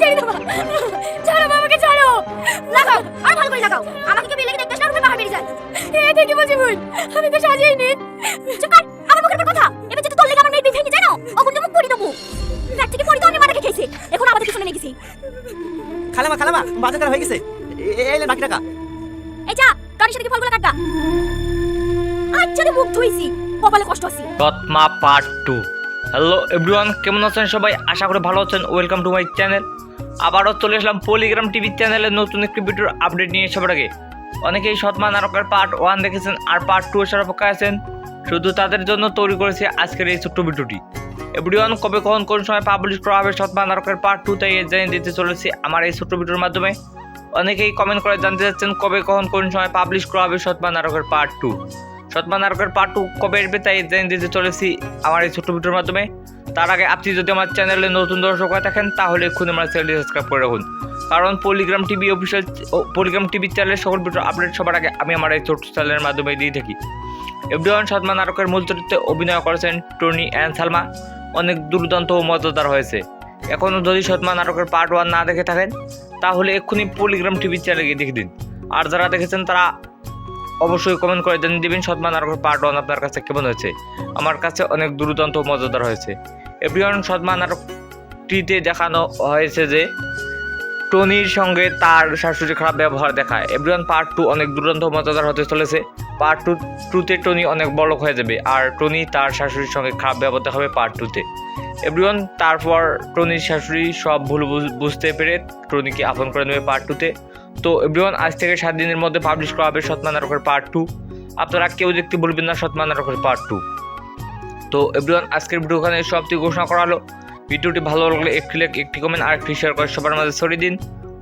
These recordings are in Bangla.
ছেড়ে দাও ছাড়ো মা, ছাড়ো। লাগাও আর ভালো করে লাগাও। আমাকে কেউ বিয়ে দেখতে আসলে রূপে বেরিয়ে যায়। এ থেকে বলছি ভুল আমি তো সাজিয়ে নি চুপ কর আমার মুখের কথা। এবার যদি তোর লেগে আমার মেয়ের ভেঙে যায় না অগুন মুখ পড়ি দেবো ব্যাগ থেকে পড়ি তো আমি মাটাকে খেয়েছে। এখন আমাদের পিছনে লেগেছি খালামা খালামা বাজার করা হয়ে গেছে। এ- এই বাকি টাকা। এই যা গাড়ির সাথে কি ফলগুলো কাটবা? আচ্ছা রে মুখ ধুইছি। কপালে কষ্ট আছে। রত্মা পার্ট টু। হ্যালো এভরিওয়ান কেমন আছেন সবাই? আশা করি ভালো আছেন। ওয়েলকাম টু মাই চ্যানেল আবারও চলে আসলাম পলিগ্রাম টিভি চ্যানেলে নতুন একটি ভিডিওর আপডেট নিয়ে সবার আগে। অনেকেই সৎমা নারকের পার্ট ওয়ান দেখেছেন আর পার্ট টু এসার অপেক্ষায় আছেন। শুধু তাদের জন্য তৈরি করেছে আজকের এই ছোট্ট ভিডিওটি এভরিওয়ান কবে, কখন, কোন সময় পাবলিশ করা হবে সৎমা নারকের পার্ট টু তাই জানিয়ে দিতে চলেছে আমার এই ছোট্ট ভিডিওর মাধ্যমে। অনেকেই কমেন্ট করে জানতে চাচ্ছেন কবে, কখন, কোন সময় পাবলিশ করা হবে সৎমা নারকের পার্ট টু সৎমা নারকের পার্ট টু কবে আসবে তাই জানিয়ে দিতে চলেছি আমার এই ছোট্ট ভিডিওর মাধ্যমে। তার আগে আপনি যদি আমার চ্যানেলে নতুন দর্শক হয়ে থাকেন, তাহলে এক্ষুনি আমার চ্যানেলটি সাবস্ক্রাইব করে রাখুন। কারণ Polygram TV official Polygram TV চ্যানেলের সকল ভিডিও আপডেট সবার আগে আমি আমার এই ছোট্ট চ্যানেলের মাধ্যমে দিয়ে থাকি। এভরিওয়ান সৎমা নারকের মূল চরিত্রে অভিনয় করেছেন টনি অ্যান্ড সালমা। অনেক দুর্দান্ত ও মজাদার হয়েছে। এখনও যদি সৎমা নাটকের পার্ট ওয়ান না দেখে থাকেন, তাহলে এক্ষুনি পলিগ্রাম টিভির চ্যানেলে গিয়ে দেখে দিন। আর যারা দেখেছেন তারা অবশ্যই কমেন্ট করে জানিয়ে দিবেন সৎমা নাটকের পার্ট ওয়ান আপনার কাছে কেমন হয়েছে? আমার কাছে অনেক দুর্দান্ত মজাদার হয়েছে। এভরিওয়ান সৎমা নাটকটিতে দেখানো হয়েছে যে, টনির সঙ্গে তার শাশুড়ি খারাপ ব্যবহার দেখায় এভরিওয়ান পার্ট টু অনেক দুর্দান্ত মজাদার হতে চলেছে। পার্ট টু টুতে টনি অনেক বড় হয়ে যাবে আর টনি তার শাশুড়ির সঙ্গে খারাপ ব্যবহার দেখাবে পার্ট টুতে এভরিওয়ান, তারপর টনির শাশুড়ি সব ভুল বুঝ- বুঝতে পেরে টনিকে আপন করে নেবে পার্ট টুতে তো এভরিওয়ান আজ থেকে সাত দিনের মধ্যে পাবলিশ করা হবে সৎমা নারকের পার্ট টু আপনারা কেউ দেখতে বলবেন না সৎমা নারকের পার্ট টু তো এভরিওয়ান আজকের ভিডিও ওখানে সবটি ঘোষণা করা হলো। ভিডিওটি ভালো লাগলে একটি লেখ একটি কমেন্ট আর একটি শেয়ার করে সবার মাঝে ছড়িয়ে দিন।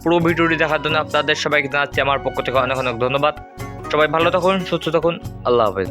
পুরো ভিডিওটি দেখার জন্য আপনাদের সবাইকে জানাচ্ছি, আমার পক্ষ থেকে অনেক অনেক ধন্যবাদ। সবাই ভালো থাকুন, সুস্থ থাকুন, আল্লাহ হাফেজ।